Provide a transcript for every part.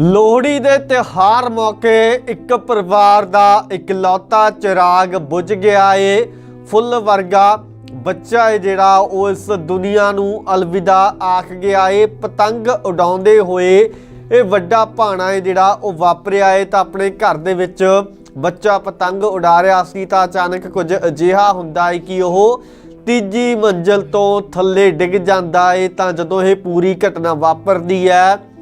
ਲੋਹੜੀ ਦੇ ਤਿਹਾਰ ਮੌਕੇ ਇੱਕ ਪਰਿਵਾਰ ਦਾ ਇਕਲੌਤਾ ਚਿਰਾਗ ਬੁਝ ਗਿਆ ਏ। ਫੁੱਲ ਵਰਗਾ ਬੱਚਾ ਏ ਜਿਹੜਾ ਉਹ ਇਸ ਦੁਨੀਆ ਨੂੰ ਅਲਵਿਦਾ ਆਖ ਗਿਆ ਏ। ਪਤੰਗ ਉਡਾਉਂਦੇ ਹੋਏ ਇਹ ਵੱਡਾ ਭਾਣਾ ਏ ਜਿਹੜਾ ਉਹ ਵਾਪਰਿਆ ਏ ਤਾਂ ਆਪਣੇ ਘਰ ਦੇ ਵਿੱਚ ਬੱਚਾ ਪਤੰਗ ਉਡਾ ਰਿਹਾ ਸੀ ਤਾਂ ਅਚਾਨਕ ਕੁਝ ਅਜਿਹਾ ਹੁੰਦਾ ਏ ਕਿ ਉਹ ਤੀਜੀ ਮੰਜ਼ਲ ਤੋਂ ਥੱਲੇ ਡਿੱਗ ਜਾਂਦਾ ਏ ਤਾਂ ਜਦੋਂ ਇਹ ਪੂਰੀ ਘਟਨਾ ਵਾਪਰਦੀ ਹੈ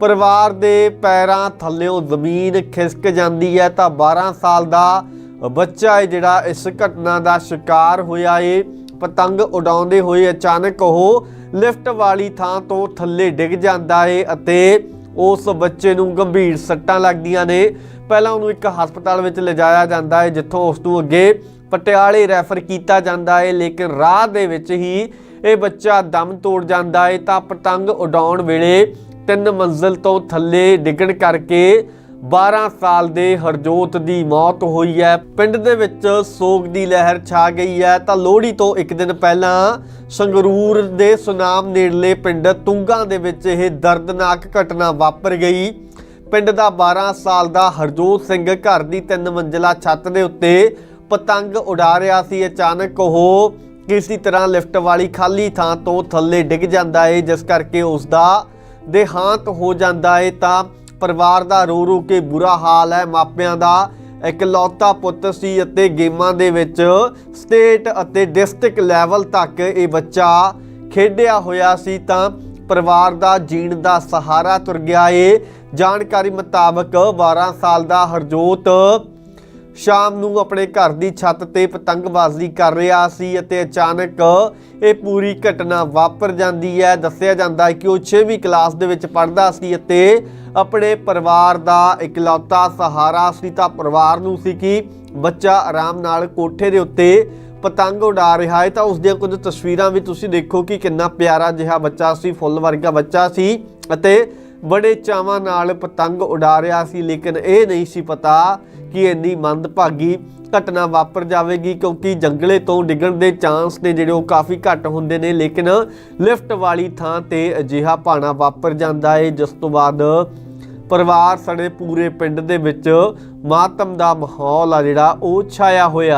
ਪਰਿਵਾਰ ਦੇ ਪੈਰਾਂ ਥੱਲੇੋਂ ਜ਼ਮੀਨ ਖਿਸਕ ਜਾਂਦੀ ਹੈ ਤਾਂ 12 ਸਾਲ ਦਾ ਬੱਚਾ ਹੈ ਜਿਹੜਾ ਇਸ ਘਟਨਾ ਦਾ ਸ਼ਿਕਾਰ ਹੋਇਆ ਏ। ਪਤੰਗ ਉਡਾਉਂਦੇ ਹੋਏ ਅਚਾਨਕ ਉਹ ਲਿਫਟ ਵਾਲੀ ਥਾਂ ਤੋਂ ਥੱਲੇ ਡਿੱਗ ਜਾਂਦਾ ਏ ਅਤੇ ਉਸ ਬੱਚੇ ਨੂੰ ਗੰਭੀਰ ਸੱਟਾਂ ਲੱਗਦੀਆਂ ਨੇ। ਪਹਿਲਾਂ ਉਹਨੂੰ ਇੱਕ ਹਸਪਤਾਲ ਵਿੱਚ ਲਿਜਾਇਆ ਜਾਂਦਾ ਹੈ ਜਿੱਥੋਂ ਉਸ ਨੂੰ ਅੱਗੇ ਪਟਿਆਲੇ ਰੈਫਰ ਕੀਤਾ ਜਾਂਦਾ ਹੈ ਲੇਕਿਨ ਰਾਹ ਦੇ ਵਿੱਚ ਹੀ ਇਹ ਬੱਚਾ ਦਮ ਤੋੜ ਜਾਂਦਾ ਹੈ ਤਾਂ ਪਤੰਗ ਉਡਾਉਣ ਵੇਲੇ ਤਿੰਨ ਮੰਜ਼ਲ ਤੋਂ ਥੱਲੇ ਡਿੱਗਣ ਕਰਕੇ 12 ਸਾਲ ਦੇ ਹਰਜੋਤ ਦੀ ਮੌਤ ਹੋਈ ਹੈ। ਪਿੰਡ ਦੇ ਵਿੱਚ ਸੋਗ ਦੀ ਲਹਿਰ ਛਾ ਗਈ ਹੈ। ਤਾਂ ਲੋਹੜੀ ਤੋਂ ਇੱਕ ਦਿਨ ਪਹਿਲਾਂ ਸੰਗਰੂਰ ਦੇ ਸੁਨਾਮ ਨੇੜਲੇ ਪਿੰਡ ਤੁੰਗਾ ਦੇ ਵਿੱਚ ਇਹ ਦਰਦਨਾਕ ਘਟਨਾ ਵਾਪਰ ਗਈ। ਪਿੰਡ ਦਾ 12 ਸਾਲ ਦਾ ਹਰਜੋਤ ਸਿੰਘ ਘਰ ਦੀ ਤਿੰਨ ਮੰਜ਼ਲਾ ਛੱਤ ਦੇ ਉੱਤੇ ਪਤੰਗ ਉਡਾ ਰਿਹਾ ਸੀ। ਅਚਾਨਕ ਉਹ ਕਿਸੇ ਤਰ੍ਹਾਂ ਲਿਫਟ ਵਾਲੀ ਖਾਲੀ ਥਾਂ ਤੋਂ ਥੱਲੇ ਡਿੱਗ ਜਾਂਦਾ ਹੈ ਜਿਸ ਕਰਕੇ ਉਸ ਦਾ ਦੇਹਾਂਤ ਹੋ ਜਾਂਦਾ ਏ ਤਾਂ ਪਰਿਵਾਰ ਦਾ ਰੋ ਰੋ ਕੇ ਬੁਰਾ ਹਾਲ ਹੈ। ਮਾਪਿਆਂ ਦਾ ਇਕਲੌਤਾ ਪੁੱਤ ਸੀ ਅਤੇ ਗੇਮਾਂ ਦੇ ਵਿੱਚ ਸਟੇਟ ਅਤੇ ਡਿਸਟ੍ਰਿਕਟ ਲੈਵਲ ਤੱਕ ਇਹ ਬੱਚਾ ਖੇਡਿਆ ਹੋਇਆ ਸੀ ਤਾਂ ਪਰਿਵਾਰ ਦਾ ਜੀਣ ਦਾ ਸਹਾਰਾ ਤੁਰ ਗਿਆ ਏ। ਜਾਣਕਾਰੀ ਮੁਤਾਬਕ 12 ਸਾਲ ਦਾ ਹਰਜੋਤ ਸ਼ਾਮ ਨੂੰ ਆਪਣੇ ਘਰ ਦੀ ਛੱਤ ਤੇ ਪਤੰਗਬਾਜ਼ੀ ਕਰ ਰਿਹਾ ਸੀ ਅਤੇ ਅਚਾਨਕ ਇਹ ਪੂਰੀ ਘਟਨਾ ਵਾਪਰ ਜਾਂਦੀ ਹੈ। ਦੱਸਿਆ ਜਾਂਦਾ ਹੈ ਕਿ ਉਹ 6ਵੀਂ ਕਲਾਸ ਦੇ ਵਿੱਚ ਪੜ੍ਹਦਾ ਸੀ ਅਤੇ ਆਪਣੇ ਪਰਿਵਾਰ ਦਾ ਇਕਲੌਤਾ ਸਹਾਰਾ ਸੀ। ਤਾਂ ਪਰਿਵਾਰ ਨੂੰ ਸੀ ਕਿ ਬੱਚਾ ਆਰਾਮ ਨਾਲ ਕੋਠੇ ਦੇ ਉੱਤੇ ਪਤੰਗ ਉਡਾ ਰਿਹਾ ਹੈ। ਤਾਂ ਉਸ ਦੀਆਂ ਕੁਝ ਤਸਵੀਰਾਂ ਵੀ ਤੁਸੀਂ ਦੇਖੋ ਕਿ ਕਿੰਨਾ ਪਿਆਰਾ ਜਿਹਾ ਬੱਚਾ ਸੀ, ਫੁੱਲ ਵਰਗਾ ਬੱਚਾ ਸੀ ਅਤੇ ਬੜੇ ਚਾਵਾਂ ਨਾਲ ਪਤੰਗ ਉਡਾ ਰਿਹਾ ਸੀ, ਲੇਕਿਨ ਇਹ ਨਹੀਂ ਸੀ ਪਤਾ ਕਿ ਇੰਨੀ ਮੰਦਭਾਗੀ ਘਟਨਾ ਵਾਪਰ ਜਾਵੇਗੀ, ਕਿਉਂਕਿ ਜੰਗਲੇ ਤੋਂ ਡਿੱਗਣ ਦੇ ਚਾਂਸ ਨੇ ਜਿਹੜੇ ਉਹ ਕਾਫੀ ਘੱਟ ਹੁੰਦੇ ਨੇ, ਲੇਕਿਨ ਲਿਫਟ ਵਾਲੀ ਥਾਂ ਤੇ ਅਜਿਹਾ ਭਾਣਾ ਵਾਪਰ ਜਾਂਦਾ ਏ, ਜਿਸ ਤੋਂ ਬਾਅਦ ਪਰਿਵਾਰ ਸਾਡੇ ਪੂਰੇ ਪਿੰਡ ਦੇ ਵਿੱਚ ਮਾਤਮ ਦਾ ਮਾਹੌਲ ਆ ਜਿਹੜਾ, ਉਹ ਛਾਇਆ ਹੋਇਆ